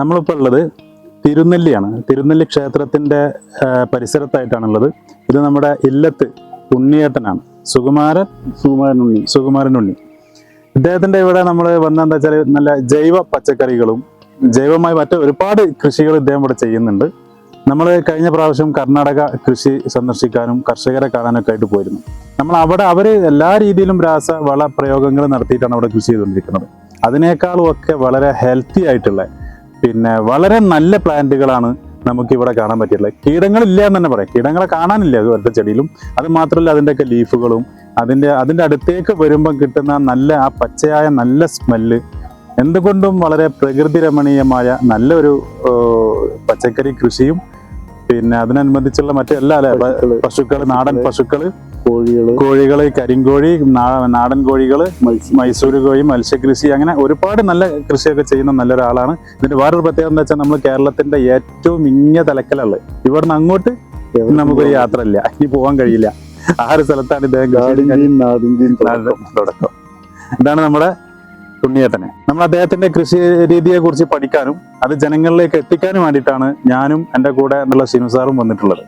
നമ്മളിപ്പോൾ ഉള്ളത് തിരുനെല്ലിയാണ്. തിരുനെല്ലി ക്ഷേത്രത്തിന്റെ പരിസരത്തായിട്ടാണുള്ളത്. ഇത് നമ്മുടെ ഇല്ലത്ത് ഉണ്ണിയേട്ടനാണ്. സുകുമാരൻ സുകുമാരൻ ഉണ്ണി സുകുമാരൻ ഉണ്ണി. ഇദ്ദേഹത്തിന്റെ ഇവിടെ നമ്മൾ വന്നെന്താ വെച്ചാൽ നല്ല ജൈവ പച്ചക്കറികളും ജൈവമായി മറ്റ് ഒരുപാട് കൃഷികൾ ഇദ്ദേഹം ഇവിടെ ചെയ്യുന്നുണ്ട്. നമ്മൾ കഴിഞ്ഞ പ്രാവശ്യം കർണാടക കൃഷി സന്ദർശിക്കാനും കർഷകരെ കാണാനൊക്കെ ആയിട്ട് പോയിരുന്നു. നമ്മൾ അവിടെ അവർ എല്ലാ രീതിയിലും രാസ വള പ്രയോഗങ്ങൾ നടത്തിയിട്ടാണ് അവിടെ കൃഷി ചെയ്തുകൊണ്ടിരിക്കുന്നത്. അതിനേക്കാളും ഒക്കെ വളരെ ഹെൽത്തി ആയിട്ടുള്ള പിന്നെ വളരെ നല്ല പ്ലാന്റുകളാണ് നമുക്ക് ഇവിടെ കാണാൻ പറ്റിയിട്ടുള്ളത്. കീടങ്ങളില്ല എന്ന് തന്നെ പറയാം. കീടങ്ങളെ കാണാനില്ല അതുപോലത്തെ ചെടിയിലും. അത് മാത്രമല്ല അതിന്റെയൊക്കെ ലീഫുകളും അതിന്റെ അതിന്റെ അടുത്തേക്ക് വരുമ്പം കിട്ടുന്ന നല്ല ആ പച്ചയായ നല്ല സ്മെല്ല് എന്തുകൊണ്ടും വളരെ പ്രകൃതി രമണീയമായ നല്ലൊരു പച്ചക്കറി കൃഷിയും പിന്നെ അതിനനുബന്ധിച്ചുള്ള മറ്റെല്ലാ അല്ലെ? പശുക്കൾ നാടൻ പശുക്കൾ കോഴികൾ കോഴികൾ കരിങ്കോഴി നാടൻ കോഴികൾ മൈസൂര് മൈസൂർ കോഴി മത്സ്യകൃഷി അങ്ങനെ ഒരുപാട് നല്ല കൃഷിയൊക്കെ ചെയ്യുന്ന നല്ലൊരാളാണ്. ഇതിന്റെ വേറൊരു പ്രത്യേകത എന്താ വെച്ചാൽ നമ്മൾ കേരളത്തിന്റെ ഏറ്റവും ഇങ്ങ തലക്കലുള്ള ഇവിടുന്ന് അങ്ങോട്ട് നമുക്കൊരു യാത്ര ഇല്ല ഇനി പോകാൻ കഴിയില്ല. ആ ഒരു സ്ഥലത്താണ് ഇദ്ദേഹം തുടക്കം. ഇതാണ് നമ്മുടെ ഉണ്ണിയേട്ടനെ. നമ്മൾ അദ്ദേഹത്തിന്റെ കൃഷി രീതിയെ കുറിച്ച് പഠിക്കാനും അത് ജനങ്ങളിലേക്ക് എത്തിക്കാനും വേണ്ടിയിട്ടാണ് ഞാനും എന്റെ കൂടെ എന്നുള്ള സിനുസാറും വന്നിട്ടുള്ളത്.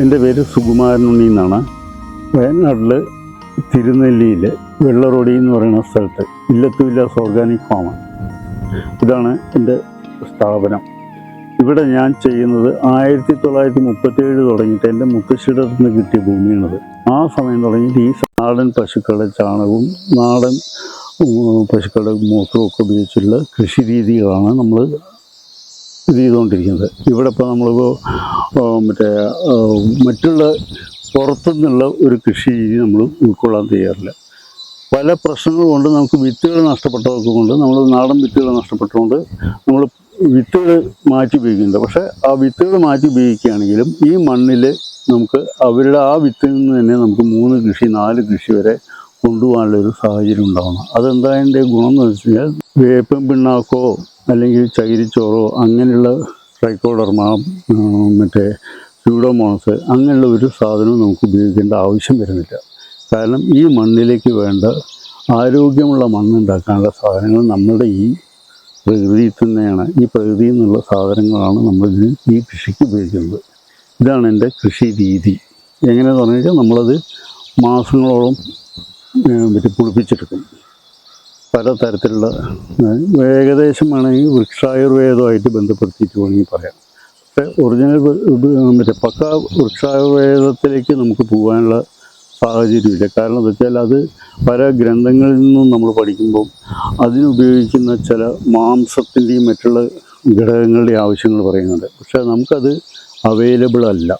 എന്റെ പേര് സുകുമാരൻ ഉണ്ണി എന്നാണ് വയനാട്ടിൽ തിരുനെല്ലിയിൽ വെള്ളറോടി എന്ന് പറയുന്ന സ്ഥലത്ത് ഇല്ലത്തുവില്ലാസ് ഓർഗാനിക് ഫാമാണ്. ഇതാണ് എന്റെ സ്ഥാപനം. ഇവിടെ ഞാൻ ചെയ്യുന്നത് ആയിരത്തി തൊള്ളായിരത്തി മുപ്പത്തേഴ് തുടങ്ങിയിട്ട് എന്റെ മുത്തശ്ശിയുടെ നിന്ന് കിട്ടിയ ഭൂമിയാണത്. ആ സമയം തുടങ്ങിയിട്ട് ഈ നാടൻ പശുക്കളുടെ ചാണകവും നാടൻ പശുക്കളുടെ മൂത്രവും ഒക്കെ ഉപയോഗിച്ചുള്ള കൃഷി രീതികളാണ് നമ്മൾ ഇത് ചെയ്തുകൊണ്ടിരിക്കുന്നത്. ഇവിടെ ഇപ്പോൾ നമ്മളിപ്പോൾ മറ്റേ മറ്റുള്ള പുറത്തുനിന്നുള്ള ഒരു കൃഷി രീതി നമ്മൾ ഉൾക്കൊള്ളാൻ തയ്യാറില്ല. പല പ്രശ്നങ്ങൾ കൊണ്ട് നമുക്ക് വിത്തുകൾ നഷ്ടപ്പെട്ടതൊക്കെ കൊണ്ട് നമ്മൾ നാടൻ വിത്തുകൾ നഷ്ടപ്പെട്ടുകൊണ്ട് നമ്മൾ വിത്തുകൾ മാറ്റി ഉപയോഗിക്കുന്നുണ്ട്. പക്ഷേ ആ വിത്തുകൾ മാറ്റി ഉപയോഗിക്കുകയാണെങ്കിലും ഈ മണ്ണിൽ നമുക്ക് അവരുടെ ആ വിത്തിൽ നിന്ന് തന്നെ നമുക്ക് മൂന്ന് കൃഷി നാല് കൃഷി വരെ കൊണ്ടുപോകാനുള്ള ഒരു സാഹചര്യം ഉണ്ടാവണം. അതെന്താ അതിന്റെ ഗുണം എന്ന് വെച്ച് കഴിഞ്ഞാൽ വേപ്പം പിണ്ണാക്കോ അല്ലെങ്കിൽ ചകിരിച്ചോറോ അങ്ങനെയുള്ള ട്രൈക്കോഡർമ മറ്റേ സ്യൂഡോമോണസ് അങ്ങനെയുള്ള ഒരു സാധനവും നമുക്ക് ഉപയോഗിക്കേണ്ട ആവശ്യം വരുന്നില്ല. കാരണം ഈ മണ്ണിലേക്ക് വേണ്ട ആരോഗ്യമുള്ള മണ്ണുണ്ടാക്കാനുള്ള സാധനങ്ങൾ നമ്മുടെ ഈ പ്രകൃതിയിൽ തന്നെയാണ്. ഈ പ്രകൃതിയിൽ നിന്നുള്ള സാധനങ്ങളാണ് നമ്മൾ ഇതിന് ഈ കൃഷിക്ക് ഉപയോഗിക്കുന്നത്. ഇതാണ് എന്റെ കൃഷി രീതി. എങ്ങനെയാണെന്ന് പറഞ്ഞു കഴിഞ്ഞാൽ നമ്മളത് മാസങ്ങളോളം മറ്റേ പുളിപ്പിച്ചെടുക്കും. പല തരത്തിലുള്ള ഏകദേശം വേണമെങ്കിൽ വൃക്ഷായുർവേദമായിട്ട് ബന്ധപ്പെടുത്തിയിട്ട് വേണമെങ്കിൽ പറയാം. പക്ഷേ ഒറിജിനൽ മറ്റേ പക്ക വൃക്ഷായുർവേദത്തിലേക്ക് നമുക്ക് പോകാനുള്ള സാഹചര്യമില്ല കാരണം എന്താ വെച്ചാൽ അത് പല ഗ്രന്ഥങ്ങളിൽ നിന്നും നമ്മൾ പഠിക്കുമ്പോൾ അതിനുപയോഗിക്കുന്ന ചില മാംസത്തിന്റെയും മറ്റുള്ള ഘടകങ്ങളുടെ ആവശ്യങ്ങൾ പറയുന്നുണ്ട്. പക്ഷേ നമുക്കത് അവൈലബിൾ അല്ല.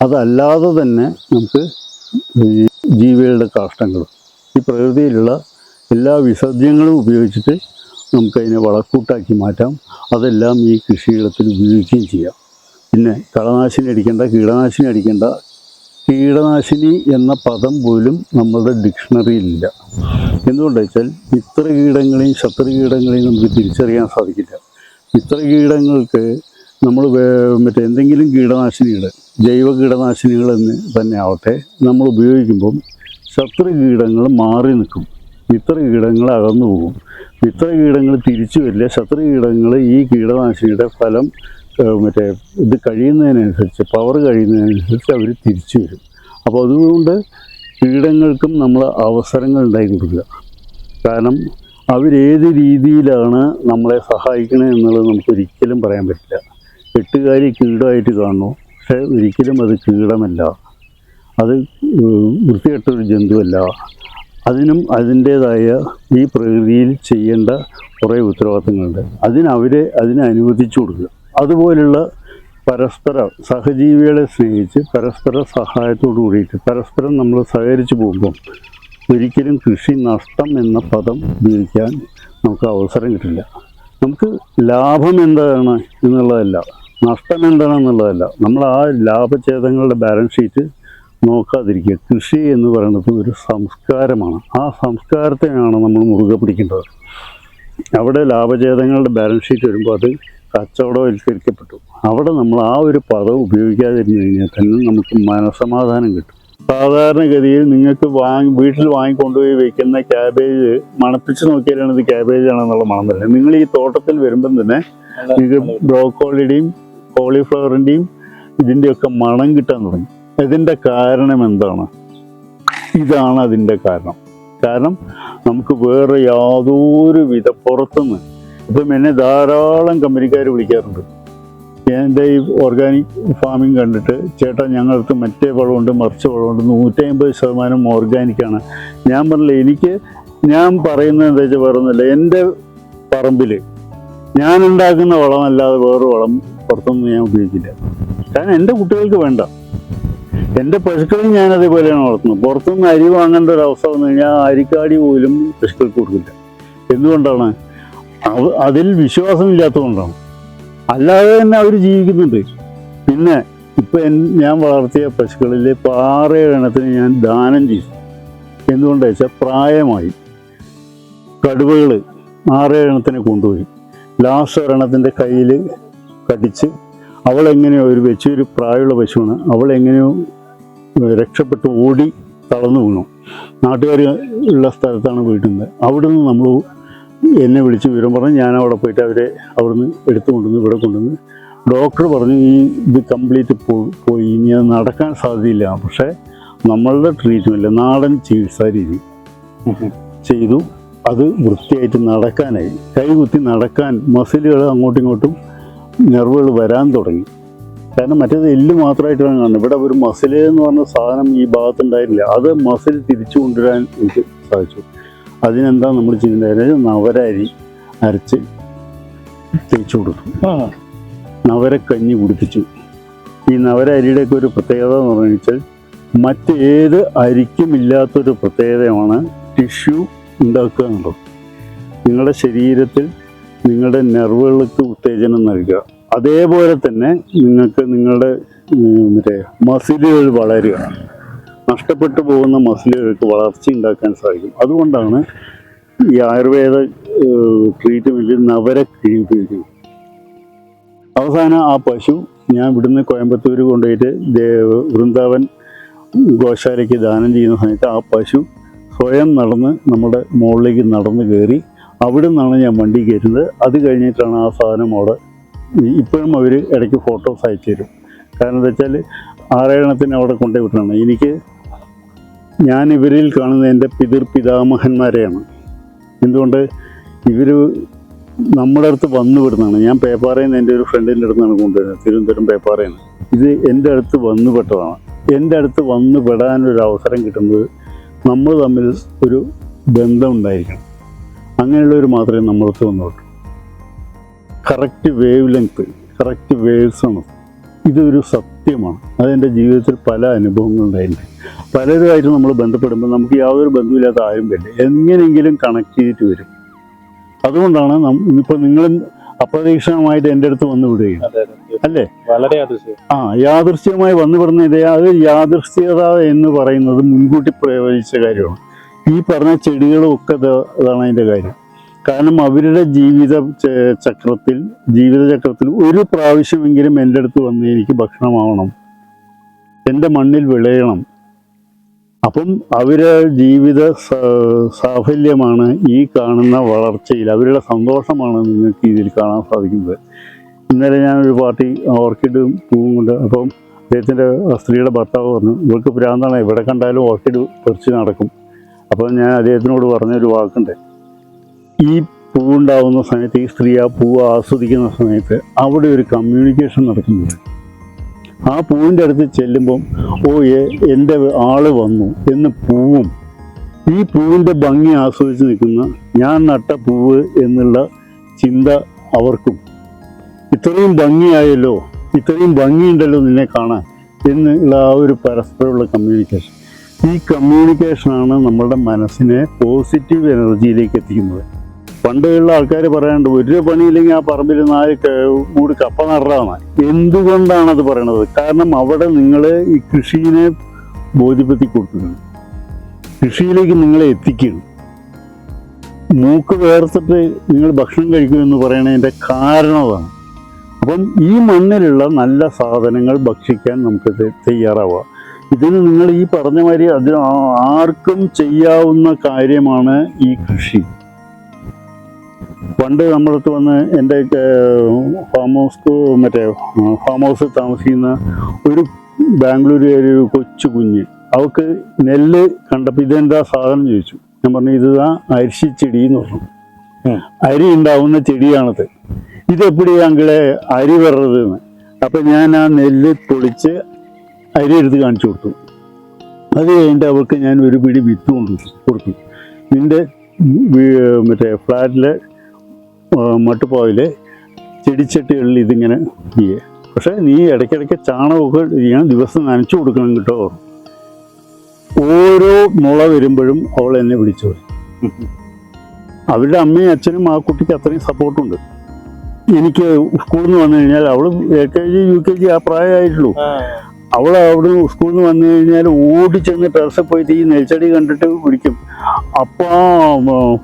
അതല്ലാതെ തന്നെ നമുക്ക് ജീവികളുടെ കാഷ്ടങ്ങൾ. ഈ പ്രകൃതിയിലുള്ള എല്ലാ വിസർജ്യങ്ങളും ഉപയോഗിച്ചിട്ട് നമുക്കതിനെ വളക്കൂട്ടാക്കി മാറ്റാം. അതെല്ലാം ഈ കൃഷിയിടത്തിൽ ഉപയോഗിക്കുകയും ചെയ്യാം. പിന്നെ കളനാശിനി അടിക്കേണ്ട കീടനാശിനി അടിക്കേണ്ട. കീടനാശിനി എന്ന പദം പോലും നമ്മുടെ ഡിക്ഷണറിയിലില്ല എന്തുകൊണ്ടെന്ന് വെച്ചാൽ ഇത്ര കീടങ്ങളെയും ശത്രു കീടങ്ങളെയും നമുക്ക് തിരിച്ചറിയാൻ സാധിക്കില്ല. ഇത്ര കീടങ്ങൾക്ക് നമ്മൾ മറ്റേ എന്തെങ്കിലും കീടനാശിനികൾ ജൈവ കീടനാശിനികൾ എന്ന് തന്നെ ആവട്ടെ നമ്മൾ ഉപയോഗിക്കുമ്പം ശത്രു കീടങ്ങൾ മാറി നിൽക്കും. മിത്ര കീടങ്ങൾ അകന്നു പോകും. മിത്ര കീടങ്ങൾ തിരിച്ചു വരില്ല. ശത്രു കീടങ്ങൾ ഈ കീടനാശിനിയുടെ ഫലം മറ്റേ ഇത് കഴിയുന്നതിനനുസരിച്ച് പവർ കഴിയുന്നതിനനുസരിച്ച് അവർ തിരിച്ചു വരും. അപ്പോൾ അതുകൊണ്ട് കീടങ്ങൾക്കും നമ്മൾ അവസരങ്ങൾ ഉണ്ടാക്കി കൊടുക്കുക. കാരണം അവരേത് രീതിയിലാണ് നമ്മളെ സഹായിക്കണേ എന്നുള്ളത് നമുക്കൊരിക്കലും പറയാൻ പറ്റില്ല. എട്ടുകാരി കീടമായിട്ട് കാണുന്നു. പക്ഷെ ഒരിക്കലും അത് കീടമല്ല. അത് വൃത്തികെട്ടൊരു ജന്തുവല്ല. അതിനും അതിന്റേതായ ഈ പ്രകൃതിയിൽ ചെയ്യേണ്ട കുറേ ഉത്തരവാദിത്തങ്ങളുണ്ട്. അതിനവരെ അതിനെ അനുവദിച്ചു കൊടുക്കുക. അതുപോലുള്ള പരസ്പര സഹജീവികളെ സ്നേഹിച്ച് പരസ്പര സഹായത്തോടു കൂടിയിട്ട് പരസ്പരം നമ്മൾ സഹകരിച്ചു പോകുമ്പോൾ ഒരിക്കലും കൃഷി നഷ്ടം എന്ന പദം ഉപയോഗിക്കാൻ നമുക്ക് അവസരം കിട്ടില്ല. നമുക്ക് ലാഭം എന്താണ് എന്നുള്ളതല്ല. നഷ്ടം എന്താണെന്നുള്ളതല്ല. നമ്മൾ ആ ലാഭഛേദങ്ങളുടെ ബാലൻസ് ഷീറ്റ് നോക്കാതിരിക്കുക. കൃഷി എന്ന് പറയുന്നത് ഒരു സംസ്കാരമാണ്. ആ സംസ്കാരത്തെയാണ് നമ്മൾ മുറുകെ പിടിക്കേണ്ടത്. അവിടെ ലാഭഛേദങ്ങളുടെ ബാലൻസ് ഷീറ്റ് വരുമ്പോൾ അത് കച്ചവടവൽക്കരിക്കപ്പെട്ടു. അവിടെ നമ്മൾ ആ ഒരു പദം ഉപയോഗിക്കാതിരുന്നു കഴിഞ്ഞാൽ തന്നെ നമുക്ക് മനസമാധാനം കിട്ടും. സാധാരണഗതിയിൽ നിങ്ങൾക്ക് വാങ്ങി വീട്ടിൽ വാങ്ങിക്കൊണ്ടുപോയി വെക്കുന്ന ക്യാബേജ് മണപ്പിച്ച് നോക്കിയാലാണ് ഇത് ക്യാബേജ് ആണെന്നുള്ള മണം വരുന്നത്. നിങ്ങൾ ഈ തോട്ടത്തിൽ വരുമ്പം തന്നെ നിങ്ങൾക്ക് ബ്രോക്കോളിയുടെയും കോളിഫ്ലവറിന്റെയും ഇതിന്റെയൊക്കെ മണം കിട്ടാൻ തുടങ്ങി. ഇതിന്റെ കാരണം എന്താണ്? ഇതാണ് അതിന്റെ കാരണം. കാരണം നമുക്ക് വേറെ യാതൊരു വിധ പുറത്തുനിന്ന് ഇപ്പം എന്നെ ധാരാളം കമ്പനിക്കാർ വിളിക്കാറുണ്ട്. എന്റെ ഈ ഓർഗാനിക് ഫാമിംഗ് കണ്ടിട്ട് ചേട്ടാ ഞങ്ങൾക്ക് മറ്റേ വളമുണ്ട് മറിച്ച വളമുണ്ട് നൂറ്റമ്പത് ശതമാനം ഓർഗാനിക്കാണ് ഞാൻ പറഞ്ഞില്ല എനിക്ക് ഞാൻ പറയുന്നത് എന്താ വെച്ചാൽ വേറൊന്നുമില്ല എന്റെ പറമ്പിൽ ഞാൻ ഉണ്ടാക്കുന്ന വളമല്ലാതെ വേറെ വളം പുറത്തൊന്നും ഞാൻ ഉപയോഗിക്കില്ല. കാരണം എന്റെ കുട്ടികൾക്ക് വേണ്ട. എന്റെ പശുക്കളും ഞാൻ അതേപോലെയാണ് വളർത്തുന്നത്. പുറത്തുനിന്ന് അരി വാങ്ങേണ്ട ഒരു അവസ്ഥ വന്നു കഴിഞ്ഞാൽ അരിക്കാടി പോലും പശുക്കൾക്ക് കൊടുക്കില്ല. എന്തുകൊണ്ടാണ്? അതിൽ വിശ്വാസമില്ലാത്തതുകൊണ്ടാണ്. അല്ലാതെ തന്നെ അവർ ജീവിക്കുന്നുണ്ട്. പിന്നെ ഇപ്പൊ ഞാൻ വളർത്തിയ പശുക്കളിൽ പാറ എണ്ണത്തിന് ഞാൻ ദാനം ചെയ്തു. എന്തുകൊണ്ടാ വെച്ചാൽ പ്രായമായി കടുവകൾ എണ്ണത്തിന് കൊണ്ടുപോയി. ലാസ്റ്റ് ഒരെണ്ണത്തിന്റെ കയ്യിൽ കടിച്ച് അവളെങ്ങനെയോ ഒരു വെച്ചൊരു പ്രായമുള്ള പശുവാണ്. അവളെങ്ങനെയോ രക്ഷപ്പെട്ട് ഓടി തളർന്നു വീണു. നാട്ടുകാർ ഉള്ള സ്ഥലത്താണ് വീട്ടുന്നത്. അവിടുന്ന് നമ്മൾ എന്നെ വിളിച്ച് വിവരം പറഞ്ഞ് ഞാൻ അവിടെ പോയിട്ട് അവരെ അവിടുന്ന് എടുത്തു കൊണ്ടുവന്ന് ഇവിടെ കൊണ്ടുവന്ന് ഡോക്ടർ പറഞ്ഞു ഈ ഇത് കംപ്ലീറ്റ് പോയി. ഇനി അത് നടക്കാൻ സാധ്യതയില്ല. പക്ഷേ നമ്മളുടെ ട്രീറ്റ്മെന്റ് നാടൻ ചികിത്സാ രീതി ചെയ്തു. അത് വൃത്തിയായിട്ട് നടക്കാനായി. കൈകുത്തി നടക്കാൻ മസിലുകൾ അങ്ങോട്ടും ഇങ്ങോട്ടും നെർവുകൾ വരാൻ തുടങ്ങി. കാരണം മറ്റേത് എല്ല് മാത്രമായിട്ടാണ് കാണുന്നത് ഇവിടെ ഒരു മസിൽ എന്ന് പറഞ്ഞ സാധനം ഈ ഭാഗത്തുണ്ടായിരുന്നില്ല. അത് മസിൽ തിരിച്ചു കൊണ്ടുവരാൻ എനിക്ക് സാധിച്ചു. അതിനെന്താ നമ്മൾ ചെയ്യുന്നത്? നവരരി അരച്ച് തിരിച്ചു കൊടുത്തു. നവരക്കഞ്ഞി കുടിപ്പിച്ചു. ഈ നവരരിയുടെയൊക്കെ ഒരു പ്രത്യേകത എന്ന് പറഞ്ഞു വെച്ചാൽ മറ്റേത് അരിക്കും ഇല്ലാത്തൊരു പ്രത്യേകതയാണ് ടിഷ്യൂ ഉണ്ടാക്കുക എന്നുള്ളത്. നിങ്ങളുടെ ശരീരത്തിൽ നിങ്ങളുടെ നെർവുകൾക്ക് ഉത്തേജനം നൽകുക. അതേപോലെ തന്നെ നിങ്ങൾക്ക് നിങ്ങളുടെ മറ്റേ മസിലുകൾ വളരുക. നഷ്ടപ്പെട്ടു പോകുന്ന മസിലുകൾക്ക് വളർച്ച ഉണ്ടാക്കാൻ സാധിക്കും. അതുകൊണ്ടാണ് ഈ ആയുർവേദ ട്രീറ്റ്മെന്റിൽ നവരക്കിഴി ഉപയോഗിക്കുന്നത് അവസാനം ആ പശു ഞാൻ ഇവിടുന്ന് കോയമ്പത്തൂർ കൊണ്ടുപോയിട്ട് ദേവ വൃന്ദാവൻ ഗോശാലയ്ക്ക് ദാനം ചെയ്യുന്ന സമയത്ത് ആ പശു സ്വയം നടന്ന് നമ്മുടെ മുകളിലേക്ക് നടന്ന് കയറി അവിടെ നിന്നാണ് ഞാൻ വണ്ടി കയറ്റുന്നത്. അത് കഴിഞ്ഞിട്ടാണ് ആ സാധനം അവിടെ ഇപ്പോഴും അവർ ഇടയ്ക്ക് ഫോട്ടോസ് അയച്ചു തരും. കാരണം എന്താ വെച്ചാൽ ആറേഴെണ്ണത്തിന് അവിടെ കൊണ്ടേ വിട്ടതാണ് എനിക്ക് ഞാൻ ഇവരിൽ കാണുന്ന എന്റെ പിതൃ പിതാമഹന്മാരെയാണ്. എന്തുകൊണ്ട്? ഇവർ നമ്മുടെ അടുത്ത് വന്നു വിടുന്നതാണ്. ഞാൻ പേപ്പാറയിൽ നിന്ന് എന്റെ ഒരു ഫ്രണ്ടിന്റെ അടുത്താണ് കൊണ്ടുവരുന്നത്. തിരുവനന്തപുരം പേപ്പാറയിൽ നിന്ന് ഇത് എന്റെ അടുത്ത് വന്നു പെട്ടതാണ്. എന്റെ അടുത്ത് വന്നു പെടാനൊരു അവസരം കിട്ടുന്നത് നമ്മൾ തമ്മിൽ ഒരു ബന്ധം ഉണ്ടായിരിക്കണം. അങ്ങനെയുള്ളവർ മാത്രമേ നമ്മൾക്ക് വന്നോട്ടു correct wave length correct waves ആണ്. ഇതൊരു സത്യമാണ്. അതെന്റെ ജീവിതത്തിൽ പല അനുഭവങ്ങളുണ്ടായിട്ടുണ്ട് പലരുമായിട്ട് നമ്മൾ ബന്ധപ്പെടുമ്പോൾ നമുക്ക് യാതൊരു ബന്ധമില്ലാത്ത ആരും വരില്ല. എങ്ങനെയെങ്കിലും കണക്ട് ചെയ്തിട്ട് വരും. അതുകൊണ്ടാണ് ഇപ്പം നിങ്ങളും അപ്രതീക്ഷിതമായിട്ട് എന്റെ അടുത്ത് വന്നു വിടുകയും അല്ലേ? വളരെ ആ യാദൃശ്യമായി വന്നു പെടുന്ന ഇതേ അത് യാദൃശ്യത എന്ന് പറയുന്നത് മുൻകൂട്ടി പ്രയോഗിച്ച കാര്യമാണ്. ഈ പറഞ്ഞ ചെടികളും ഒക്കെ ഇതാണ് അതിന്റെ കാര്യം. കാരണം അവരുടെ ജീവിത ചക്രത്തിൽ ജീവിത ചക്രത്തിൽ ഒരു പ്രാവശ്യമെങ്കിലും എന്റെ അടുത്ത് വന്ന് എനിക്ക് ഭക്ഷണമാവണം. എന്റെ മണ്ണിൽ വിളയണം. അപ്പം അവരെ ജീവിത സാഫല്യമാണ് ഈ കാണുന്ന വളർച്ചയിൽ അവരുടെ സന്തോഷമാണ് നിങ്ങൾക്ക് ഇതിൽ കാണാൻ സാധിക്കുന്നത്. ഇന്നലെ ഞാൻ ഒരു പാർട്ടി ഓർക്കിഡ് പൂവും കൊണ്ട് അപ്പം അദ്ദേഹത്തിന്റെ സ്ത്രീയുടെ ഭർത്താവ് പറഞ്ഞു ഇവൾക്ക് ഭ്രാന്താണ് എവിടെ കണ്ടാലും ഓർക്കിഡ് പറിച്ച് നടക്കും. അപ്പോൾ ഞാൻ അദ്ദേഹത്തിനോട് പറഞ്ഞൊരു വാക്കുണ്ട്. ഈ പൂവുണ്ടാവുന്ന സമയത്ത് ഈ സ്ത്രീ ആ പൂവ് ആസ്വദിക്കുന്ന സമയത്ത് അവിടെ ഒരു കമ്മ്യൂണിക്കേഷൻ നടക്കുന്നുണ്ട്. ആ പൂവിന്റെ അടുത്ത് ചെല്ലുമ്പം ഓ എന്റെ ആൾ വന്നു എന്ന് പൂവും ഈ പൂവിന്റെ ഭംഗി ആസ്വദിച്ച് നിൽക്കുന്ന ഞാൻ നട്ട പൂവ് എന്നുള്ള ചിന്ത അവർക്കും. ഇത്രയും ഭംഗിയായല്ലോ ഇത്രയും ഭംഗിയുണ്ടല്ലോ നിന്നെ കാണാൻ എന്നുള്ള ആ ഒരു പരസ്പരമുള്ള കമ്മ്യൂണിക്കേഷൻ ഈ കമ്മ്യൂണിക്കേഷനാണ് നമ്മളുടെ മനസ്സിനെ പോസിറ്റീവ് എനർജിയിലേക്ക് എത്തിക്കുന്നത്. പണ്ടുള്ള ആൾക്കാർ പറയാണ്ട് ഒരു പണിയില്ലെങ്കിൽ ആ പറമ്പിൽ നാല് മൂട് കപ്പ നടാണ് എന്തുകൊണ്ടാണ് അത് പറയണത്? കാരണം അവിടെ നിങ്ങൾ ഈ കൃഷീനെ ബോധ്യപ്പെടുത്തി കൊടുക്കുന്നു. കൃഷിയിലേക്ക് നിങ്ങളെ എത്തിക്കുന്നു. മൂക്ക് വേർത്തിട്ട് നിങ്ങൾ ഭക്ഷണം കഴിക്കുമെന്ന് പറയണതിന്റെ കാരണം അതാണ്. അപ്പം ഈ മണ്ണിലുള്ള നല്ല സാധനങ്ങൾ ഭക്ഷിക്കാൻ നമുക്ക് തയ്യാറാവുക. ഇതിന് നിങ്ങൾ ഈ പറഞ്ഞ മാതിരി അത് ആർക്കും ചെയ്യാവുന്ന കാര്യമാണ് ഈ കൃഷി. പണ്ട് നമ്മളടുത്ത് വന്ന് എന്റെ ഫാം ഹൗസ് മറ്റേ ഫാം ഹൗസിൽ താമസിക്കുന്ന ഒരു ബാംഗ്ലൂർ ഒരു കൊച്ചു കുഞ്ഞ് അവൾക്ക് നെല്ല് കണ്ടപ്പോൾ ഇതെന്താ സാധനം ചോദിച്ചു. ഞാൻ പറഞ്ഞു ഇതാ ചെടി എന്ന് പറഞ്ഞു. അരി ഉണ്ടാവുന്ന ചെടിയാണത്. ഇതെപ്പിടിയാങ്കിളെ അരി വരരുതെന്ന് അപ്പം ഞാൻ ആ നെല്ല് പൊളിച്ച് അരി എടുത്ത് കാണിച്ചു കൊടുത്തു. അത് കഴിഞ്ഞിട്ട് അവൾക്ക് ഞാൻ ഒരു പിടി വിത്ത് കൊണ്ടു കൊടുത്തു. നിന്റെ മറ്റേ ഫ്ലാറ്റിലെ മട്ടുപ്പാവിലെ ചെടിച്ചട്ടികളിൽ ഇതിങ്ങനെ ചെയ്യേ പക്ഷേ നീ ഇടയ്ക്കിടയ്ക്ക് ചാണകമൊക്കെ ചെയ്യണം ദിവസം നനച്ചു കൊടുക്കണം കേട്ടോ. ഓരോ മുള വരുമ്പോഴും അവൾ എന്നെ വിളിച്ചു അവരുടെ അമ്മയും അച്ഛനും ആ കുട്ടിക്ക് അത്രയും സപ്പോർട്ടുണ്ട്. എനിക്ക് സ്കൂളിൽ നിന്ന് വന്നു കഴിഞ്ഞാൽ അവൾ A K G U K G ആ പ്രായമായിട്ടുള്ളൂ. അവൾ അവിടെ സ്കൂളിൽ നിന്ന് വന്നു കഴിഞ്ഞാൽ ഓടി ചെന്ന് ടെറസിൽ പോയി ഈ നെൽച്ചെടി കണ്ടിട്ട് വിളിക്കും ആ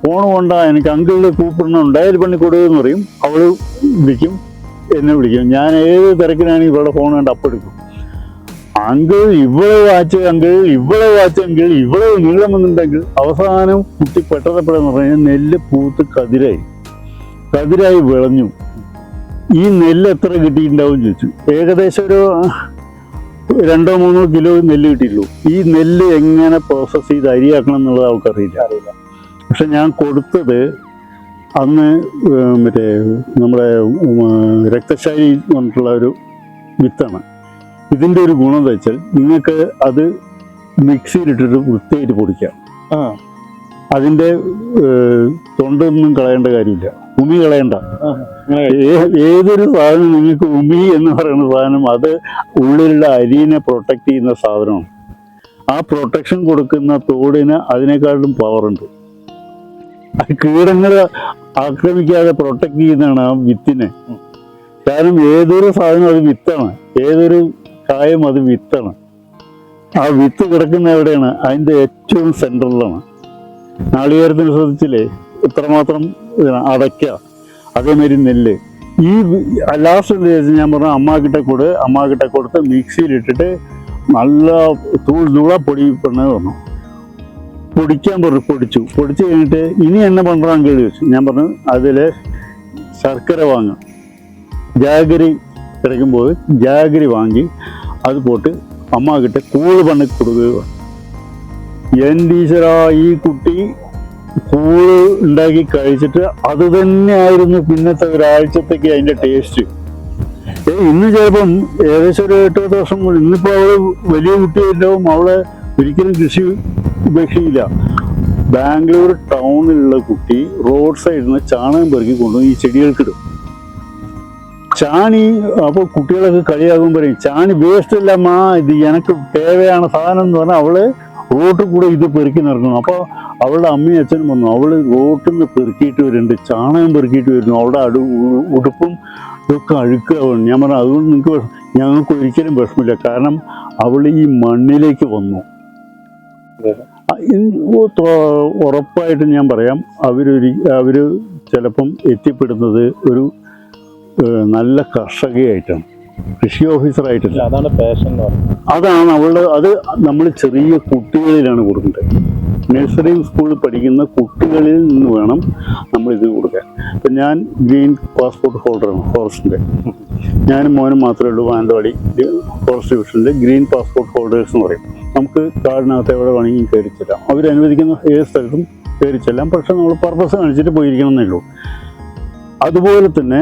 ഫോൺ കൊണ്ടാ എനിക്ക് അങ്കിളിൽ കൂപ്പിടണം ഏത് പണി കൊടുക്കുമെന്ന് പറയും. അവൾ വിളിക്കും എന്നെ വിളിക്കും. ഞാൻ ഏത് തിരക്കിനാണെങ്കിൽ ഇവളുടെ ഫോൺ കണ്ട് അപ്പം എടുക്കും. അങ്കിൾ ഇവിടെ വാച്ച് അങ്കിൾ ഇവിടെ വാച്ച് അങ്കിൾ ഇവിടെ നീളം വന്നിട്ടുണ്ടെങ്കിൽ അവസാനം കുട്ടി പെട്ടതപ്പെടെന്ന് പറഞ്ഞാൽ നെല്ല് പൂത്ത് കതിരായി. കതിരായി വിളഞ്ഞു. ഈ നെല്ല് എത്ര കിട്ടിയിട്ടുണ്ടാവും ചോദിച്ചു. ഏകദേശം ഒരു രണ്ടോ മൂന്നോ കിലോ നെല്ല് കിട്ടിയിട്ടുള്ളൂ. ഈ നെല്ല് എങ്ങനെ പ്രോസസ്സ് ചെയ്ത് അരിയാക്കണം എന്നുള്ളത് അവൾക്കറിയില്ല പക്ഷെ ഞാൻ കൊടുത്തത് അന്ന് മറ്റേ നമ്മുടെ രക്തശാലി പറഞ്ഞിട്ടുള്ള ഒരു വിത്താണ്. ഇതിന്റെ ഒരു ഗുണം എന്താ വെച്ചാൽ നിങ്ങൾക്ക് അത് മിക്സിയിലിട്ടിട്ട് വൃത്തിയായിട്ട് പൊടിക്കാം. ആ. അതിന്റെ തൊണ്ടൊന്നും കളയേണ്ട കാര്യമില്ല. ഉമി കളയണ്ട. ഏതൊരു സാധനം നിങ്ങൾക്ക് ഉമി എന്ന് പറയുന്ന സാധനം അത് ഉള്ളിലുള്ള അരിനെ പ്രൊട്ടക്റ്റ് ചെയ്യുന്ന സാധനമാണ്. ആ പ്രൊട്ടക്ഷൻ കൊടുക്കുന്ന തോടിന് അതിനേക്കാളും പവറുണ്ട് അത് കീടങ്ങൾ ആക്രമിക്കാതെ പ്രൊട്ടക്ട് ചെയ്യുന്നതാണ് ആ വിത്തിനെ. കാരണം ഏതൊരു സാധനം അത് വിത്താണ്. ഏതൊരു കായം അത് വിത്താണ്. ആ വിത്ത് കിടക്കുന്ന എവിടെയാണ്? അതിന്റെ ഏറ്റവും സെൻട്രലിലാണ് നാളികേരത്തിന് ശ്രദ്ധിച്ചില്ലേ? ഇത്രമാത്രം അടയ്ക്ക. അതേമാതിരി നെല്ല്. ഈ ലാസ്റ്റ് എന്ത് ചോദിച്ചാൽ ഞാൻ പറഞ്ഞു കൊട് അമ്മ കിട്ട കൊടുത്ത് മിക്സിയിലിട്ടിട്ട് നല്ല തൂൾ തൂള പൊടി പെണ്ണേ വന്നു. പൊടിക്കാൻ പറഞ്ഞു പൊടിച്ചു. പൊടിച്ചു കഴിഞ്ഞിട്ട് ഇനി എന്നെ പണ്ടാൻ കേടി വെച്ചു. ഞാൻ പറഞ്ഞു അതിൽ ശർക്കര വാങ്ങാം. ജാഗരി കിടക്കുമ്പോൾ ജാഗരി വാങ്ങി അത് പോട്ട് അമ്മാക്കിട്ട് കൂൾ പണ്ണ് കൊടുക്കുകയാണ് എന്റെ ഈശ്വരാ ഈ കുട്ടി കൂൾ ഉണ്ടാക്കി കഴിച്ചിട്ട് അത് തന്നെയായിരുന്നു പിന്നത്തെ ഒരാഴ്ചത്തേക്ക് അതിന്റെ ടേസ്റ്റ് ഇന്ന് ചിലപ്പം ഏകദേശം ഒരു എട്ട് പത്ത് വർഷം ഇന്നിപ്പോ അവൾ വലിയ കുട്ടിയായിട്ടും അവൾ ഒരിക്കലും കൃഷി ഉപേക്ഷിക്കില്ല. ബാംഗ്ലൂർ ടൗണിലുള്ള കുട്ടി റോഡ് സൈഡിൽ നിന്ന് ചാണകം പെറുക്കി കൊണ്ടുപോയി ഈ ചെടികൾക്കിടും ചാണി അപ്പോൾ കുട്ടികളൊക്കെ കളിയാകുമ്പോൾ പറയും ചാണി വേസ്റ്റ് ഇല്ലമ്മ ഇത് എനക്ക് തേവയാണ് സാധനം എന്ന് പറഞ്ഞാൽ അവൾ റോട്ടിൽ കൂടെ ഇത് പെറുക്കി നടക്കണം അപ്പോൾ അവളുടെ അമ്മയും അച്ഛനും വന്നു. അവൾ റോട്ടിൽ നിന്ന് പെറുക്കിയിട്ട് വരുന്നുണ്ട്. ചാണകം പെറുക്കിയിട്ട് വരുന്നു. അവളുടെ അടു ഉടുപ്പും ഇതൊക്കെ അഴുക്കാവുന്നു ഞാൻ പറഞ്ഞു അതുകൊണ്ട് നിങ്ങൾക്ക് ഞങ്ങൾക്ക് ഒരിക്കലും വിഷമില്ല കാരണം അവൾ ഈ മണ്ണിലേക്ക് വന്നു. ഉറപ്പായിട്ടും ഞാൻ പറയാം. അവരൊരു അവർ ചിലപ്പം എത്തിപ്പെടുന്നത് ഒരു നല്ല കർഷകയായിട്ടാണ്. കൃഷി ഓഫീസറായിട്ടില്ല. അതാണ് പാഷൻ അതാണ് അവളുടെ അത് നമ്മൾ ചെറിയ കുട്ടികളിലാണ് കൊടുക്കേണ്ടത് നഴ്സറി സ്കൂളിൽ പഠിക്കുന്ന കുട്ടികളിൽ നിന്ന് വേണം നമ്മൾ ഇത് കൊടുക്കാൻ. ഇപ്പം ഞാൻ ഗ്രീൻ പാസ്പോർട്ട് ഹോൾഡറാണ് ഫോറസ്റ്റിന്റെ. ഞാനും മോനും മാത്രമേ ഉള്ളൂ മാനന്തവാടി ഫോറസ്റ്റ് ഡിവിഷനിലെ ഗ്രീൻ പാസ്പോർട്ട് ഹോൾഡേഴ്സ് എന്ന് പറയും. നമുക്ക് കാടിനകത്ത് എവിടെ വേണമെങ്കിലും കയറി ചെല്ലാം. അവരനുവദിക്കുന്ന ഏത് സ്ഥലത്തും കയറി ചെല്ലാം. പക്ഷെ നമ്മൾ പർപ്പസ് കാണിച്ചിട്ട് പോയിരിക്കണം എന്നേ ഉള്ളൂ. അതുപോലെ തന്നെ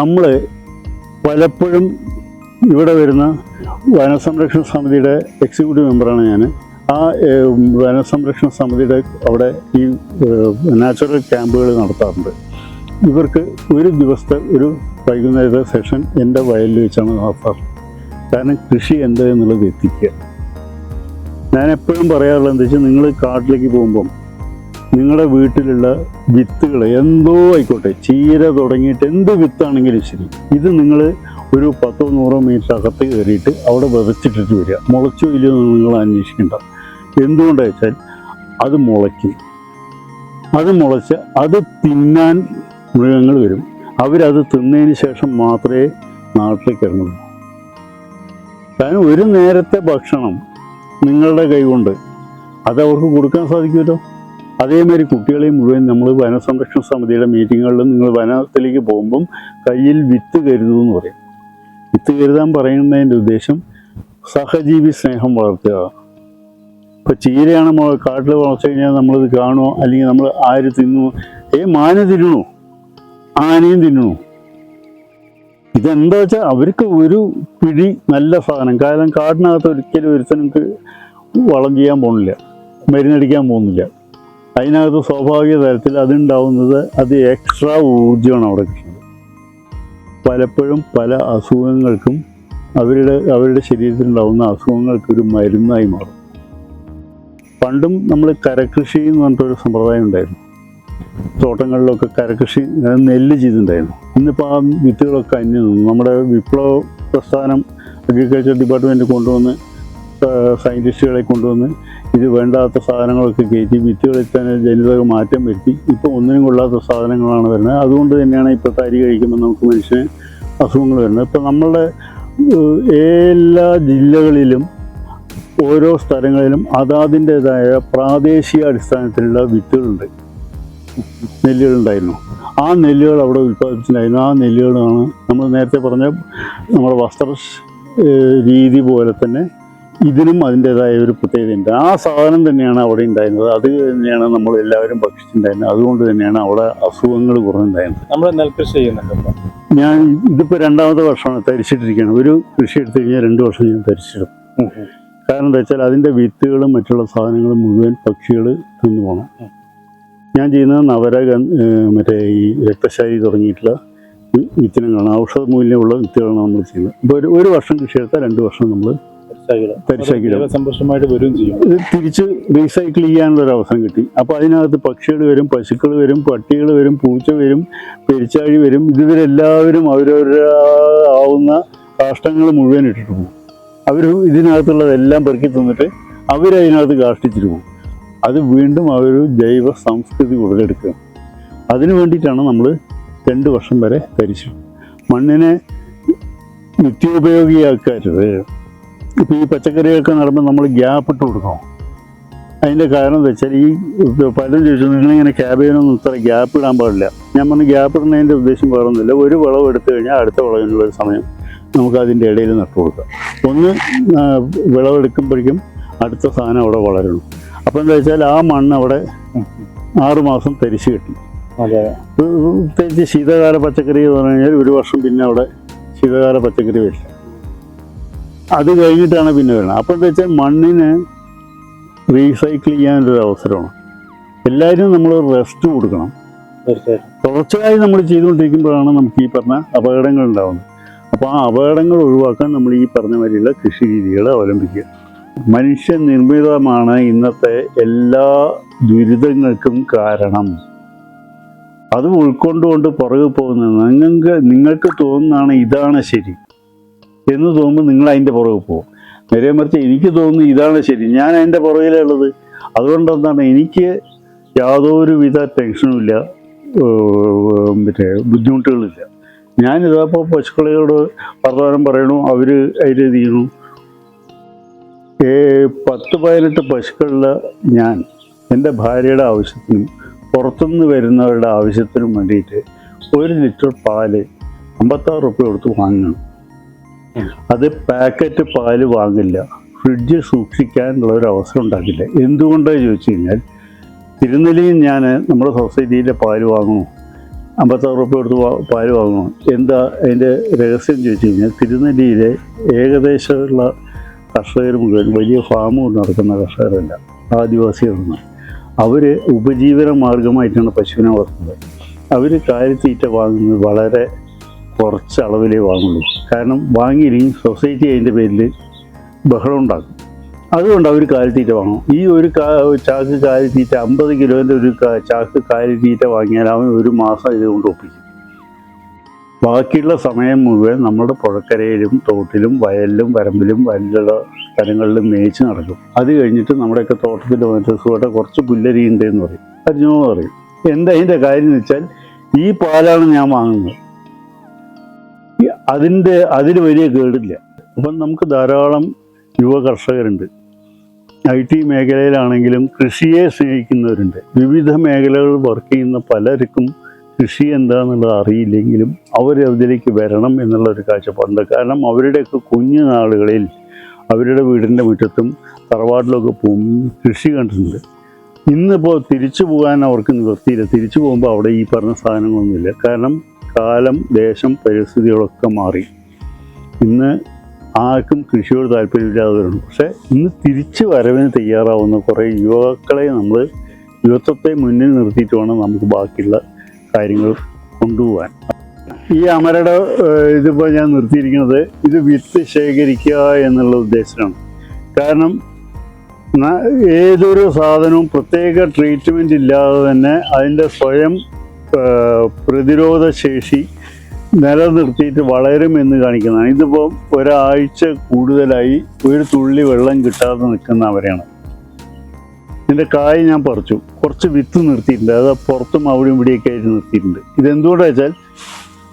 നമ്മൾ പലപ്പോഴും ഇവിടെ വരുന്ന വനസംരക്ഷണ സമിതിയുടെ എക്സിക്യൂട്ടീവ് മെമ്പറാണ് ഞാൻ ആ വനസംരക്ഷണ സമിതിയുടെ അവിടെ ഈ നാച്ചുറൽ ക്യാമ്പുകൾ നടത്താറുണ്ട്. ഇവർക്ക് ഒരു ദിവസത്തെ ഒരു വൈകുന്നേരത്തെ സെഷൻ എന്റെ വയലിൽ വെച്ചാണ് നടത്താറ് കാരണം കൃഷി എന്ത് എന്നുള്ളത് എത്തിക്കുക. ഞാൻ എപ്പോഴും പറയാറുള്ളത് എന്താ വെച്ചാൽ നിങ്ങൾ കാട്ടിലേക്ക് പോകുമ്പം നിങ്ങളുടെ വീട്ടിലുള്ള വിത്തുകൾ എന്തോ ആയിക്കോട്ടെ ചീര തുടങ്ങിയിട്ട് എന്ത് വിത്താണെങ്കിലും ശരി. ഇത് നിങ്ങൾ ഒരു പത്തോ നൂറോ മീറ്റർ അകത്ത് കയറിയിട്ട് അവിടെ വിതച്ചിട്ടിട്ട് വരിക. മുളച്ചോ ഇല്ലയോ നിങ്ങൾ അന്വേഷിക്കേണ്ട. എന്തുകൊണ്ടാണ് വെച്ചാൽ അത് മുളയ്ക്കും. അത് മുളച്ച് അത് തിന്നാൻ മൃഗങ്ങൾ വരും. അവരത് തിന്നതിന് ശേഷം മാത്രമേ നാട്ടിലേക്ക് ഇറങ്ങുള്ളൂ കാരണം ഒരു നേരത്തെ ഭക്ഷണം നിങ്ങളുടെ കൈകൊണ്ട് അത് അവർക്ക് കൊടുക്കാൻ സാധിക്കുമല്ലോ? അതേമാതിരി കുട്ടികളെ മുഴുവൻ നമ്മൾ വനസംരക്ഷണ സമിതിയുടെ മീറ്റിങ്ങുകളിൽ നിങ്ങൾ വനത്തിലേക്ക് പോകുമ്പം കയ്യിൽ വിത്ത് കരുതൂ എന്ന് പറയും. വിത്ത് കരുതാൻ പറയുന്നതിന്റെ ഉദ്ദേശം സഹജീവി സ്നേഹം വളർത്തുക. ഇപ്പോൾ ചീരയാണ് മോ- കാട്ടിൽ വളർച്ചു കഴിഞ്ഞാൽ നമ്മളിത് കാണുമോ അല്ലെങ്കിൽ നമ്മൾ ആര് തിന്നു ഏ മാന തിന്നണു? ആനയും തിന്നണു? ഇതെന്താ വെച്ചാൽ അവർക്ക് ഒരു പിടി നല്ല സാധനം. കാരണം കാടിനകത്ത് ഒരിക്കലും ഒരുത്തനക്ക് വളം ചെയ്യാൻ പോകുന്നില്ല. മരുന്നടിക്കാൻ പോകുന്നില്ല. അതിനകത്ത് സ്വാഭാവിക തരത്തിൽ അതുണ്ടാവുന്നത് അത് എക്സ്ട്രാ ഊർജമാണ് അവിടെ. കിട്ടുന്നത് പലപ്പോഴും പല അസുഖങ്ങൾക്കും അവരുടെ അവരുടെ ശരീരത്തിൽ ഉണ്ടാകുന്ന അസുഖങ്ങൾക്ക് ഒരു മരുന്നായി മാറും. പണ്ടും നമ്മൾ കരകൃഷി എന്ന് പറഞ്ഞിട്ടൊരു സമ്പ്രദായം ഉണ്ടായിരുന്നു. തോട്ടങ്ങളിലൊക്കെ കരകൃഷി നെല്ല് ചെയ്തിട്ടുണ്ടായിരുന്നു. ഇന്നിപ്പോൾ ആ വിത്തുകളൊക്കെ അന്യം നമ്മുടെ വിപ്ലവ പ്രസ്ഥാനം അഗ്രികൾച്ചർ ഡിപ്പാർട്ട്മെന്റ് കൊണ്ടുവന്ന് സയന്റിസ്റ്റുകളെ കൊണ്ടുവന്ന് ഇത് വേണ്ടാത്ത സാധനങ്ങളൊക്കെ കയറ്റി വിത്തുകളിൽ തന്നെ ജനിതക മാറ്റം വരുത്തി. ഇപ്പോൾ ഒന്നിനും കൊള്ളാത്ത സാധനങ്ങളാണ് വരുന്നത്. അതുകൊണ്ട് തന്നെയാണ് ഇപ്പോൾ തരി കഴിക്കുമ്പോൾ നമുക്ക് മനുഷ്യന് അസുഖങ്ങൾ വരുന്നത്. ഇപ്പോൾ നമ്മളുടെ എല്ലാ ജില്ലകളിലും ഓരോ സ്ഥലങ്ങളിലും അതാതിന്റെതായ പ്രാദേശിക അടിസ്ഥാനത്തിലുള്ള വിത്തുകളുണ്ട്. നെല്ലുകളുണ്ടായിരുന്നു. ആ നെല്ലുകൾ അവിടെ ഉൽപ്പാദിപ്പിച്ചിട്ടുണ്ടായിരുന്നു. ആ നെല്ലുകളാണ് നമ്മൾ നേരത്തെ പറഞ്ഞ നമ്മുടെ വസ്ത്ര രീതി പോലെ തന്നെ ഇതിനും അതിന്റെതായ ഒരു പ്രത്യേകതയുണ്ട് ആ സാധനം തന്നെയാണ് അവിടെ ഉണ്ടായിരുന്നത്. അത് തന്നെയാണ് നമ്മൾ എല്ലാവരും ഭക്ഷിച്ചിട്ടുണ്ടായിരുന്നത്. അതുകൊണ്ട് തന്നെയാണ് അവിടെ അസുഖങ്ങൾ കുറഞ്ഞുണ്ടായിരുന്നത്. നമ്മൾ നെൽകൃഷി ചെയ്യുന്നുണ്ടല്ലോ ഞാൻ ഇതിപ്പോൾ രണ്ടാമത്തെ വർഷമാണ് തരിച്ചിട്ടിരിക്കുകയാണ് ഒരു കൃഷി എടുത്തു കഴിഞ്ഞാൽ രണ്ട് വർഷം ഞാൻ തരിച്ചിടും കാരണം എന്താ വെച്ചാൽ അതിന്റെ വിത്തുകളും മറ്റുള്ള സാധനങ്ങളും മുഴുവൻ പക്ഷികൾ തിന്നു പോകണം ഞാൻ ചെയ്യുന്നത് നവരക മറ്റേ ഈ രക്തശാരി തുടങ്ങിയിട്ടുള്ള വിത്തിനങ്ങളാണ് ഔഷധ മൂല്യമുള്ള വിത്തുകളാണ് നമ്മൾ ചെയ്യുന്നത്. ഇപ്പോൾ ഒരു ഒരു വർഷം കൃഷി എടുത്താൽ രണ്ട് വർഷം നമ്മൾ സമ്പുഷ്ടമായിട്ട് വരും ചെയ്യും. ഇത് തിരിച്ച് റീസൈക്കിൾ ചെയ്യാനുള്ള ഒരു അവസരം കിട്ടി. അപ്പോൾ അതിനകത്ത് പക്ഷികൾ വരും പശുക്കൾ വരും പട്ടികൾ വരും പൂച്ച വരും പെരിച്ചാഴി വരും. ഇതുവരെല്ലാവരും അവരവരുടെ ആവുന്ന കാഷ്ടങ്ങൾ മുഴുവൻ ഇട്ടിട്ട് പോകും. അവർ ഇതിനകത്തുള്ളതെല്ലാം പെറുക്കി തന്നിട്ട് അവരതിനകത്ത് കാഷ്ടിച്ചിട്ട് പോകും. അത് വീണ്ടും അവർ ജൈവ സംസ്കൃതി ഉടലെടുക്കുക അതിനു വേണ്ടിയിട്ടാണ് നമ്മൾ രണ്ട് വർഷം വരെ ധരിച്ചു മണ്ണിനെ നിത്യോപയോഗിയാക്കരുത് ഇപ്പോൾ ഈ പച്ചക്കറികളൊക്കെ നടുമ്പോൾ നമ്മൾ ഗ്യാപ്പ് ഇട്ട് കൊടുക്കണം. അതിന്റെ കാരണം എന്താ വെച്ചാൽ ഈ പലരും ചോദിച്ചു നിങ്ങളിങ്ങനെ ക്യാബേജിനൊന്നും ഇത്ര ഗ്യാപ്പ് ഇടാൻ പാടില്ല. ഞാൻ പറഞ്ഞു ഗ്യാപ്പ് ഇടുന്നതിന്റെ ഉദ്ദേശം വേറൊന്നുമില്ല ഒരു വിളവ് എടുത്തു കഴിഞ്ഞാൽ അടുത്ത വിളവിനുള്ള ഒരു സമയം നമുക്ക് അതിന്റെ ഇടയിൽ നട്ടു കൊടുക്കാം. ഒന്ന് വിളവെടുക്കുമ്പോഴേക്കും അടുത്ത സാധനം അവിടെ വളരണം. അപ്പോൾ എന്താ വെച്ചാൽ ആ മണ്ണ് അവിടെ ആറുമാസം തരിച്ച് കിട്ടും. അതെ. പ്രത്യേകിച്ച് ശീതകാല പച്ചക്കറി എന്ന് പറഞ്ഞു കഴിഞ്ഞാൽ ഒരു വർഷം പിന്നെ അവിടെ ശീതകാല പച്ചക്കറി വരില്ല. അത് കഴിഞ്ഞിട്ടാണ് പിന്നെ വരുന്നത് അപ്പോൾ എന്താ വെച്ചാൽ മണ്ണിന് റീസൈക്കിൾ ചെയ്യാനൊരു അവസരമാണ്. എല്ലാവരും നമ്മൾ റെസ്റ്റ് കൊടുക്കണം. തുടർച്ചയായി നമ്മൾ ചെയ്തുകൊണ്ടിരിക്കുമ്പോഴാണ് നമുക്ക് ഈ പറഞ്ഞ അപകടങ്ങൾ ഉണ്ടാകുന്നത് അപ്പോൾ ആ അപകടങ്ങൾ ഒഴിവാക്കാൻ നമ്മൾ ഈ പറഞ്ഞ മാതിരിയുള്ള കൃഷി രീതികൾ അവലംബിക്കുക. മനുഷ്യ നിർമ്മിതമാണ് ഇന്നത്തെ എല്ലാ ദുരിതങ്ങൾക്കും കാരണം. അത് ഉൾക്കൊണ്ടുകൊണ്ട് പുറകെ പോകുന്നത്. നിങ്ങൾക്ക് നിങ്ങൾക്ക് തോന്നുന്നതാണ് ഇതാണ് ശരി. എന്ന് തോന്നുമ്പോൾ നിങ്ങൾ അതിന്റെ പുറകെ പോകും. നേരെ മറിച്ച് എനിക്ക് തോന്നുന്നു ഇതാണ് ശരി. ഞാൻ അതിന്റെ പുറകിലേ ഉള്ളത്. അതുകൊണ്ട് എന്താണ് എനിക്ക് യാതൊരുവിധ ടെൻഷനും ഇല്ല. മറ്റേ ബുദ്ധിമുട്ടുകളില്ല. ഞാനിതപ്പോൾ പശുക്കളോട് വർത്തമാനം പറയണു. അവർ അതിൽ ഏ, പത്ത് പതിനെട്ട് പശുക്കളിൽ ഞാൻ എന്റെ ഭാര്യയുടെ ആവശ്യത്തിനും പുറത്തുനിന്ന് വരുന്നവരുടെ ആവശ്യത്തിനും വേണ്ടിയിട്ട് ഒരു ലിറ്റർ പാൽ അമ്പത്താറ് റുപ്യ കൊടുത്ത് വാങ്ങണം അത് പാക്കറ്റ് പാൽ വാങ്ങില്ല. ഫ്രിഡ്ജ് സൂക്ഷിക്കാനുള്ള ഒരു അവസരം ഉണ്ടാക്കില്ല എന്തുകൊണ്ടാണ് ചോദിച്ചു കഴിഞ്ഞാൽ തിരുനെല്ലിയിൽ ഞാൻ നമ്മുടെ സൊസൈറ്റിയിലെ പാൽ വാങ്ങുന്നു അമ്പത്താറ് റുപ്യ കൊടുത്ത് പാൽ വാങ്ങുന്നു എന്താ അതിന്റെ രഹസ്യം ചോദിച്ചു കഴിഞ്ഞാൽ തിരുനെല്ലിയിലെ ഏകദേശമുള്ള കർഷകർ മുഴുവൻ വലിയ ഫാം കൊണ്ട് നടക്കുന്ന കർഷകരല്ല ആദിവാസികളാണ് അവർ ഉപജീവന മാർഗമായിട്ടാണ് പശുവിനെ വളർത്തുന്നത്. അവർ കാലിത്തീറ്റ വാങ്ങുന്നത് വളരെ കുറച്ച് അളവിലേ വാങ്ങുള്ളൂ. കാരണം വാങ്ങിയില്ലെങ്കിൽ സൊസൈറ്റി അതിന്റെ പേരിൽ ബഹളം ഉണ്ടാക്കും. അതുകൊണ്ട് അവർ കാലിത്തീറ്റ വാങ്ങും. ഈ ഒരു കാ ചാക്ക് കാലിത്തീറ്റ അമ്പത് കിലോന്റെ ഒരു ചാക്ക് കാലിത്തീറ്റ വാങ്ങിയാൽ അവൻ ഒരു മാസം ഇതുകൊണ്ട് ഒപ്പിക്കും. ബാക്കിയുള്ള സമയം മുഴുവൻ നമ്മുടെ പുഴക്കരയിലും തോട്ടിലും വയലിലും വരമ്പിലും വയലിലുള്ള സ്ഥലങ്ങളിലും മേയിച്ച് നടക്കും. അത് കഴിഞ്ഞിട്ട് നമ്മുടെയൊക്കെ തോട്ടത്തിൽ വന്നിട്ട് സുഖമായിട്ട് കുറച്ച് പുല്ലരിയുണ്ട് എന്ന് പറയും. അരിഞ്ഞോ ഞാൻ പറയും. എന്താ അതിന്റെ കാര്യം എന്ന് വെച്ചാൽ ഈ പാലാണ് ഞാൻ വാങ്ങുന്നത്. അതിന്റെ അതിൽ വലിയ കേടില്ല. അപ്പം നമുക്ക് ധാരാളം യുവ കർഷകരുണ്ട്. ഐ ടി മേഖലയിലാണെങ്കിലും കൃഷിയെ സ്നേഹിക്കുന്നവരുണ്ട്. വിവിധ മേഖലകളിൽ വർക്ക് ചെയ്യുന്ന പലർക്കും കൃഷി എന്താണെന്നുള്ളത് അറിയില്ലെങ്കിലും അവർ അതിലേക്ക് വരണം എന്നുള്ള ഒരു കാഴ്ചപ്പാടുണ്ട്. കാരണം അവരുടെയൊക്കെ കുഞ്ഞു നാളുകളിൽ അവരുടെ വീടിന്റെ മുറ്റത്തും തറവാട്ടിലൊക്കെ പോകും കൃഷി കണ്ടിട്ടുണ്ട്. ഇന്നിപ്പോൾ തിരിച്ചു പോകാൻ അവർക്ക് നിവർത്തിയില്ല തിരിച്ചു പോകുമ്പോൾ അവിടെ ഈ പറഞ്ഞ സാധനങ്ങളൊന്നുമില്ല. കാരണം കാലം ദേശം പരിസ്ഥിതികളൊക്കെ മാറി. ഇന്ന് ആർക്കും കൃഷിയോട് താല്പര്യമില്ലാത്തവരുണ്ട്. പക്ഷേ ഇന്ന് തിരിച്ചു വരവിന് തയ്യാറാവുന്ന കുറേ യുവാക്കളെ നമ്മൾ യുവത്വത്തെ മുന്നിൽ നിർത്തിയിട്ട് വേണം നമുക്ക് ബാക്കിയുള്ള കാര്യങ്ങൾ കൊണ്ടുപോകാൻ. ഈ അമരയുടെ ഇതിപ്പോൾ ഞാൻ നിർത്തിയിരിക്കുന്നത് ഇത് വിത്ത് ശേഖരിക്കുക എന്നുള്ള ഉദ്ദേശമാണ് കാരണം ഏതൊരു സാധനവും പ്രത്യേക ട്രീറ്റ്മെന്റ് ഇല്ലാതെ തന്നെ അതിന്റെ സ്വയം പ്രതിരോധ ശേഷി നിലനിർത്തിയിട്ട് വളരുമെന്ന് കാണിക്കുന്നതാണ്. ഇതിപ്പോൾ ഒരാഴ്ച കൂടുതലായി ഒരു തുള്ളി വെള്ളം കിട്ടാതെ നിൽക്കുന്ന അവരെയാണ് ഇതിന്റെ കായ് ഞാൻ പറിച്ചു. കുറച്ച് വിത്ത് നിർത്തിയിട്ടുണ്ട്. അത് പുറത്തും അവിടെ ഇവിടെയൊക്കെ ആയിട്ട് നിർത്തിയിട്ടുണ്ട്. ഇതെന്തുകൊണ്ടാണ് വെച്ചാൽ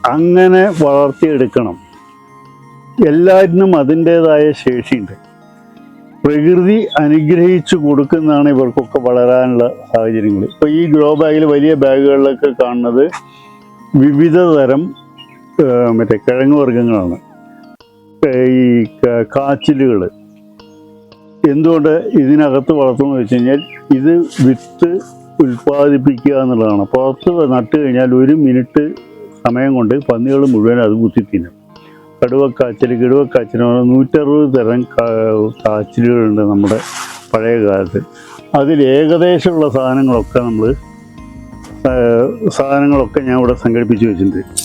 അങ്ങനെ വളർത്തിയെടുക്കണം. എല്ലാറ്റിനും അതിന്റേതായ ശേഷിയുണ്ട്. പ്രകൃതി അനുഗ്രഹിച്ചു കൊടുക്കുന്നതാണ് ഇവർക്കൊക്കെ വളരാനുള്ള സാഹചര്യങ്ങൾ ഇപ്പോൾ ഈ ഗ്രോ ബാഗിൽ വലിയ ബാഗുകളിലൊക്കെ കാണുന്നത് വിവിധ തരം മറ്റേ കിഴങ്ങ് വർഗങ്ങളാണ്. ഈ കാച്ചിലുകൾ എന്തുകൊണ്ട് ഇതിനകത്ത് വളർത്തുമെന്ന് വെച്ച് കഴിഞ്ഞാൽ ഇത് വിത്ത് ഉൽപ്പാദിപ്പിക്കുക എന്നുള്ളതാണ്. പുറത്ത് നട്ട് കഴിഞ്ഞാൽ ഒരു മിനിറ്റ് സമയം കൊണ്ട് പന്നികൾ മുഴുവൻ അത് കുത്തി തിന്നും കടുവക്കാച്ചിൽ കിടുവക്കാച്ചിൽ നൂറ്ററുപത് തരം കാച്ചിലുകളുണ്ട് നമ്മുടെ പഴയ കാലത്ത് അതിൽ ഏകദേശമുള്ള സാധനങ്ങളൊക്കെ നമ്മൾ സാധനങ്ങളൊക്കെ ഞാൻ ഇവിടെ സംഘടിപ്പിച്ച് വെച്ചിട്ടുണ്ട്.